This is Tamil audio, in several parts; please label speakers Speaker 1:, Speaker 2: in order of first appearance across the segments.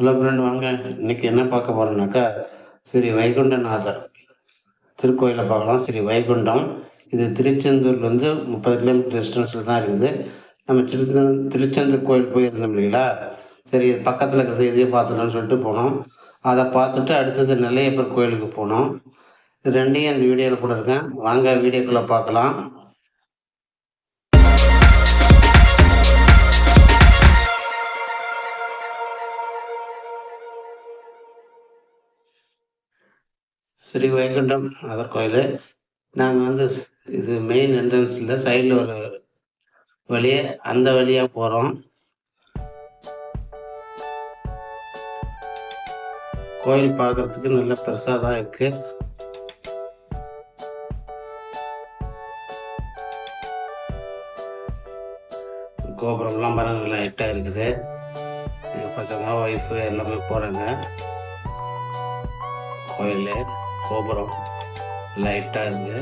Speaker 1: ஹலோ ஃப்ரெண்ட் வாங்க. இன்னைக்கு என்ன பார்க்க போகிறோம்னாக்கா ஸ்ரீ வைகுண்டநாதர் திருக்கோயிலை பார்க்கலாம். ஸ்ரீ வைகுண்டம். இது திருச்செந்தூர்லேருந்து முப்பது கிலோமீட்டர் டிஸ்டன்ஸில் தான் இருக்குது. நம்ம திருச்செந்த திருச்செந்தூர் கோயில் போயிருந்தோம் இல்லைங்களா? சரி இது பக்கத்தில் இருக்கிறது இதையும் பார்த்துடலாம்னு சொல்லிட்டு போனோம். அதை பார்த்துட்டு அடுத்தது நெல்லையப்பர் கோயிலுக்கு போனோம். இது ரெண்டையும் அந்த வீடியோவில் கூட இருக்கேன் வாங்க வீடியோக்குள்ளே பார்க்கலாம். ஸ்ரீ வைகுண்டம் அதர் கோயில் நாங்கள் வந்து இது மெயின் என்ட்ரன்ஸில் சைடில் ஒரு வழியே அந்த வழியாக போகிறோம் கோயில் பார்க்கறதுக்கு நல்ல பெருசாக தான் இருக்குது கோபுரம்லாம் பாருங்க நல்லா ஹைட்டாக இருக்குது. பசங்க ஒய்ஃபு எல்லாமே போகிறாங்க கோயில். கோபுரம். லைட்டாக இருக்கு.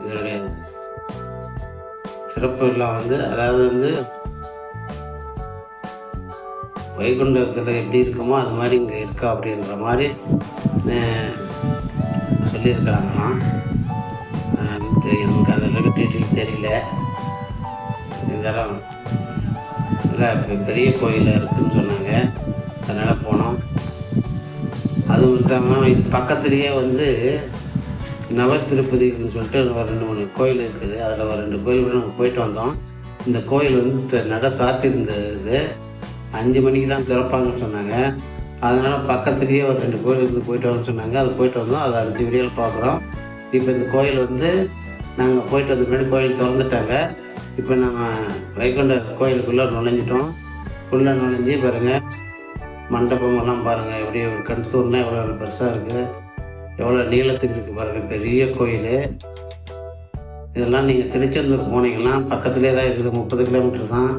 Speaker 1: இதனுடைய சிறப்பு எல்லாம் வந்து அதாவது வந்து வைகுண்டத்தில் எப்படி இருக்குமோ அது மாதிரி இங்கே இருக்கா அப்படின்ற மாதிரி அஹ், சொல்லியிருக்கிறாங்களாம். அஹ், தெ- எனக்கு அதெல்லாம் டீட்டெயில் தெரியல. இதெல்லாம் இல்லை இப்போ பெரிய கோயிலில் இருக்குதுன்னு சொன்னாங்க. அதனால் போனோம். அதுவும் இல்லாமல் இது பக்கத்துலேயே வந்து நவ திருப்பதிகள்னு சொல்லிட்டு ஒரு ரெண்டு மூணு கோயில் இருக்குது. அதில் ஒரு ரெண்டு கோயில் கூட நாங்கள் போயிட்டு வந்தோம். இந்த கோயில் வந்து த- நட சாத்தியிருந்தது அஞ்சு மணிக்கு தான் திறப்பாங்கன்னு சொன்னாங்க. அதனால் பக்கத்துலேயே ஒரு ரெண்டு கோயில் இருந்து போயிட்டு வரணும்னு சொன்னாங்க. அது போயிட்டு வந்தோம். அதை அடுத்த வீடியோவில் பார்க்குறோம் இப்போ இந்த கோயில் வந்து நாங்கள் போயிட்டு வந்த முன்னாடி கோயில் திறந்துட்டாங்க. இப்போ நம்ம வைகுண்ட கோயிலுக்குள்ளே நுழைஞ்சிட்டோம். உள்ளே நுழைஞ்சி பாருங்கள் மண்டபமெல்லாம் பாருங்கள் எப்படி கண்தூர்னா எவ்வளோ பெருசாக இருக்குது எவ்வளோ நீளத்துக்கு இருக்குது பாருங்கள் பெரிய கோயில். இதெல்லாம் நீங்கள் திருச்செந்தூர் போனீங்கன்னா பக்கத்துலேயே தான் இருக்குது முப்பது கிலோமீட்டர் தான்.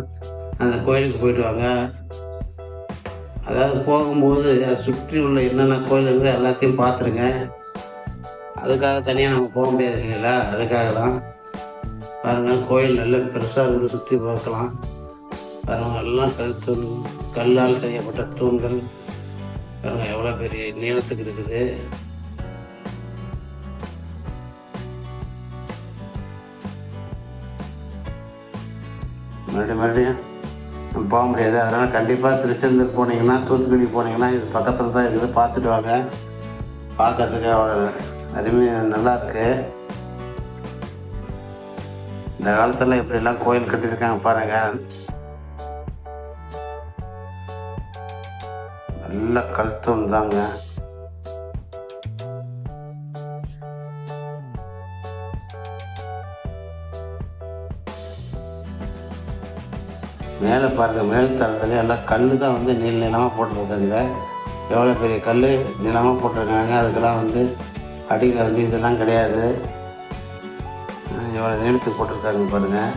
Speaker 1: அந்த கோயிலுக்கு போயிட்டு வாங்க. அதாவது போகும்போது அதை சுற்றி உள்ள என்னென்ன கோயில் இருக்குதோ எல்லாத்தையும் பார்த்துருங்க. அதுக்காக தனியாக நம்ம போக முடியாது இல்லைங்களா? அதுக்காக தான் பாருங்கள் கோயில் நல்ல பெருசாக இருந்து சுற்றி பார்க்கலாம். பாருங்கள் எல்லாம் கல் தூண் கல்லால் செய்யப்பட்ட தூண்கள். பாருங்கள் எவ்வளோ பெரிய நீளத்துக்கு இருக்குது. மறுபடியும் மறுபடியும். போக முடியாது. அதனால் கண்டிப்பாக திருச்செந்தூர் போனீங்கன்னா தூத்துக்குடி போனீங்கன்னா இது பக்கத்தில் தான் இருக்குது. பார்த்துட்டு வாங்க. பார்க்கறதுக்கு அவ்வளோ அருமையாக நல்லா இருக்கு. இந்த காலத்தில் எப்படிலாம் கோயில் கட்டியிருக்காங்க பாருங்க. நல்ல கல் தூண் தாங்க. மேலே பாருங்கள் மேல் தரத்துல எல்லாம் கல் தான் வந்து நீள் நிலமாக போட்டிருக்காங்க. எவ்வளோ பெரிய கல் நிலமாக போட்டிருக்காங்க. அதுக்கெல்லாம் வந்து அடியில் வந்து இதெல்லாம் கிடையாது. இவ்வளோ எவ்வளோ போட்டிருக்காங்க பாருங்கள்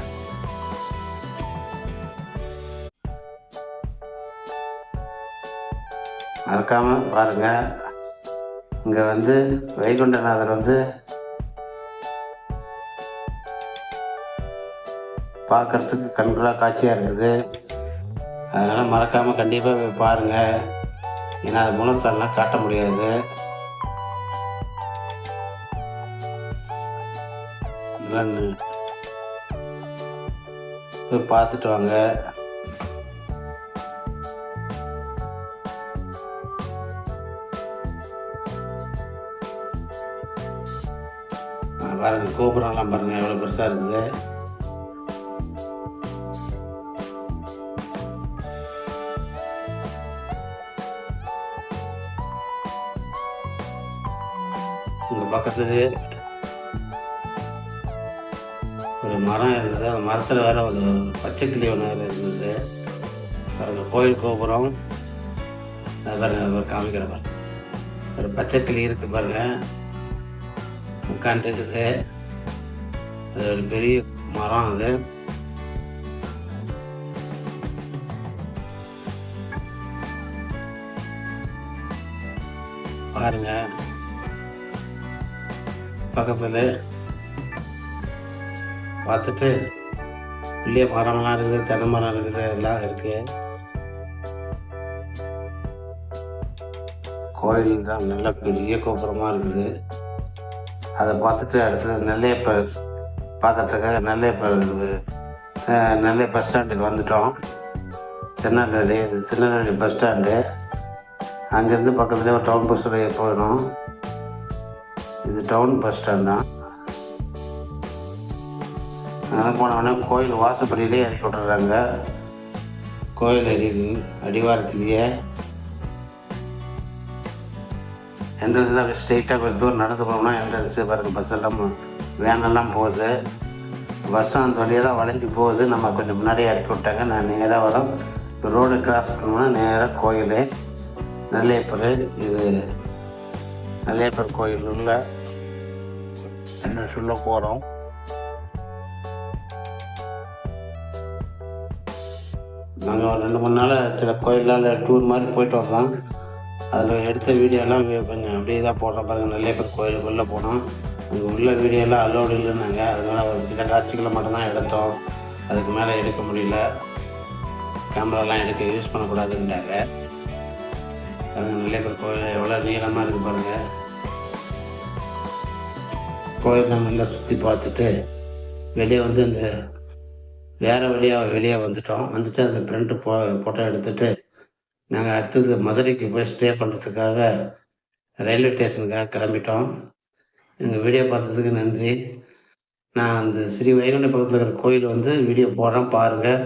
Speaker 1: மறக்காமல் பாருங்கள் இங்கே வந்து வைகுண்டநாதர் வந்து பார்க்கறதுக்கு கண்களாக காட்சியாக இருக்குது. அதனால் மறக்காமல் கண்டிப்பாக பாருங்கள் ஏன்னா அது முழுசாலாம் காட்ட முடியாது. இருக்கான்னு போய் பார்த்துட்டு வாங்க. ஆ, பாருங்க கோபுரம்லாம் பாருங்க எவ்வளோ பெருசாக இருக்குது. இங்க பக்கத்துக்கு ஒரு மரம் இருந்தது அந்த மரத்தில் வேறு ஒரு பச்சை கிளி ஒன்று இருந்தது. பாருங்க கோயில் கோபுரம். அது பாருங்க அது ஒரு காமிக்கிற பாருங்க. ஒரு பச்சை கிளி பாருங்கள் பாருங்க உட்காந்துருக்குது அது ஒரு பெரிய மரம் அது. பாருங்க. பக்கத்தில் பார்த்துட்டு புளிய மரம்லாம் இருக்குது தென்னை மரம் இருக்குது எல்லாம் இருக்குது கோயில் தான் நல்ல பெரிய கோபுரமாக இருக்குது. அதை பார்த்துட்டு அடுத்தது நெல்லையப்பர் பார்க்கறதுக்காக நெல்லையப்பர் அஹ், நெல்லை பஸ் ஸ்டாண்டுக்கு வந்துட்டோம். திருநெல்வேலி இது திருநெல்வேலி பஸ் ஸ்டாண்டு. அங்கேருந்து பக்கத்துலேயே ஒரு டவுன் பஸ் போயிடும். இது டவுன் பஸ் ஸ்டாண்ட் தான். அங்கே போனவொடனே கோயில் வாசப்படியிலே இறக்கி விட்டுறாங்க கோயில் அடி அடிவாரத்துலேயே. என்ட்ரன்ஸ் தான் அப்படியே ஸ்ட்ரெயிட்டாக கொஞ்சம் தூரம் நடந்து போனோம்னா என்ட்ரன்ஸு பாருங்க பஸ் எல்லாம் வேனெல்லாம் போகுது. பஸ் அந்த வழியாக தான் வளைஞ்சு போகுது. நம்ம கொஞ்சம் முன்னாடியே இறக்கி விட்டாங்க. நான் நேராக வரோம். ரோடு கிராஸ் பண்ணோம்னா நேராக கோயில். நெல்லையப்பர் இது நெல்லையப்பர் கோயில் உள்ள. என்ன சொல்ல போகிறோம் நாங்கள் ஒரு ரெண்டு மூணு நாள் சில கோயிலால் டூர் மாதிரி போயிட்டு வந்தோம் அதில் எடுத்த வீடியோலாம் கொஞ்சம் அப்படியே தான் போடுறோம் பாருங்கள் நெல்லையப்பர் கோயிலுக்குள்ளே போனோம். அங்கே உள்ள வீடியோலாம் அலோடு இல்லைன்னாங்க. அதனால் ஒரு சில காட்சிகளை மட்டும்தான் எடுத்தோம். அதுக்கு மேலே எடுக்க முடியல. கேமராலாம் எடுக்க யூஸ் பண்ணக்கூடாதுன்ட்டாங்க பாருங்கள் நெல்லையப்பர் கோயில் எவ்வளோ நீளமாக இருக்குது பாருங்கள் கோயிலை நல்லா சுற்றி பார்த்துட்டு வெளியே வந்து இந்த வேறு வழியாக வெளியே வந்துட்டோம். வந்துட்டு அந்த பிரிண்ட்டு போ ஃபோட்டோ எடுத்துட்டு நாங்கள் அடுத்தது மதுரைக்கு போய் ஸ்டே பண்ணுறதுக்காக ரயில்வே ஸ்டேஷனுக்காக கிளம்பிட்டோம். எங்கள் வீடியோ பார்த்ததுக்கு நன்றி. நான் அந்த ஸ்ரீ வைகுண்ட பக்கத்தில் இருக்கிற கோயில் வந்து வீடியோ போடுறேன் பாருங்கள்